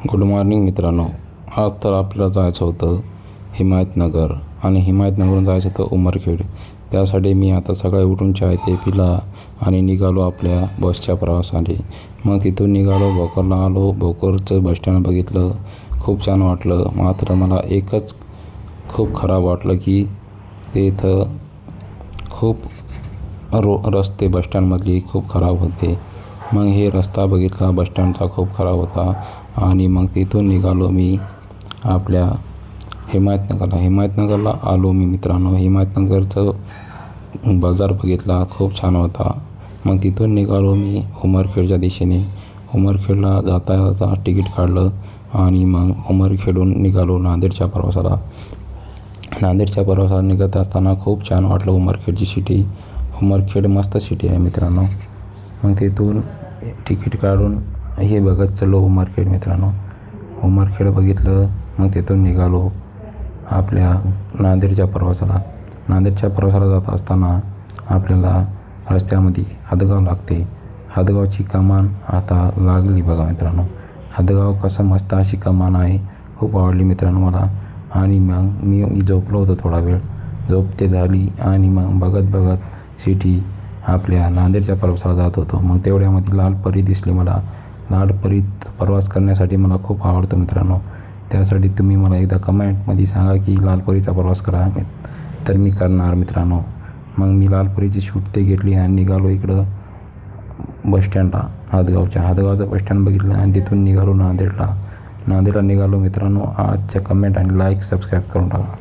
Good morning मित्रांनो. आज तर आपल्याला जायचं होतं हिमायतनगर आणि हिमायतनगरून जायचं होतं उमरखेड. त्यासाठी मी आता सकाळी उठून चाय ते पिला आणि निघालो आपल्या बसच्या प्रवासाने. मग तिथून निघालो भोकरला आलो. भोकरचं बसस्टँड बघितलं. खूप छान वाटलं. मात्र मला एकच खूप खराब वाटलं की ते इथं खूप रो रस्ते बसस्टँडमधली खूप खराब होते. मग हे रस्ता बघितला बसस्टँडचा खूप खराब होता आणि मग तिथून निघालो मी आपल्या हिमायतनगरला. हिमायतनगरला आलो मी मित्रांनो. हिमायतनगरचं बाजार बघितला खूप छान होता. मग तिथून निघालो मी उमरखेडच्या दिशेने. उमरखेडला जाता जाता तिकीट काढलं आणि मग उमरखेडून निघालो नांदेडच्या प्रवासाला. नांदेडच्या प्रवासाला निघत असताना खूप छान वाटलं उमरखेडची सिटी उमरखेड मस्त सिटी आहे मित्रांनो. मग तिथून तिकीट काढून हे बघत चाललो मार्केट मित्रांनो. मार्केट बघितलं मग तिथून निघालो आपल्या नांदेडच्या प्रवासाला. नांदेडच्या प्रवासाला जात असताना आपल्याला रस्त्यामध्ये हदगाव लागते. हदगावची कमान आता लागली बघा मित्रांनो. हदगाव कसं मस्त अशी कमान आहे खूप आवडली मित्रांनो मला. आणि मग मी झोपलो होतो थोडा वेळ. झोप ते झाली आणि मग बघत बघत सिटी आपल्या नांदेडच्या प्रवासाला जात होतो. मग तेवढ्यामध्ये लाल परी दिसली मला. लाल परीत प्रवास करण्यासाठी मला खूप आवडतं मित्रांनो. त्यासाठी तुम्ही मला एकदा कमेंटमध्ये सांगा की लाल परीचा प्रवास करा. मी तर मी करणार मित्रांनो. मग मी लाल परीची शूट ते घेतली आणि निघालो इकडं बसस्टँडला हादगावच्या हादगावचं बसस्टँड बघितलं आणि तिथून निघालो नांदेडला. नांदेडला निघालो मित्रांनो. आजच्या कमेंट आणि लाईक सबस्क्राईब करून टाका.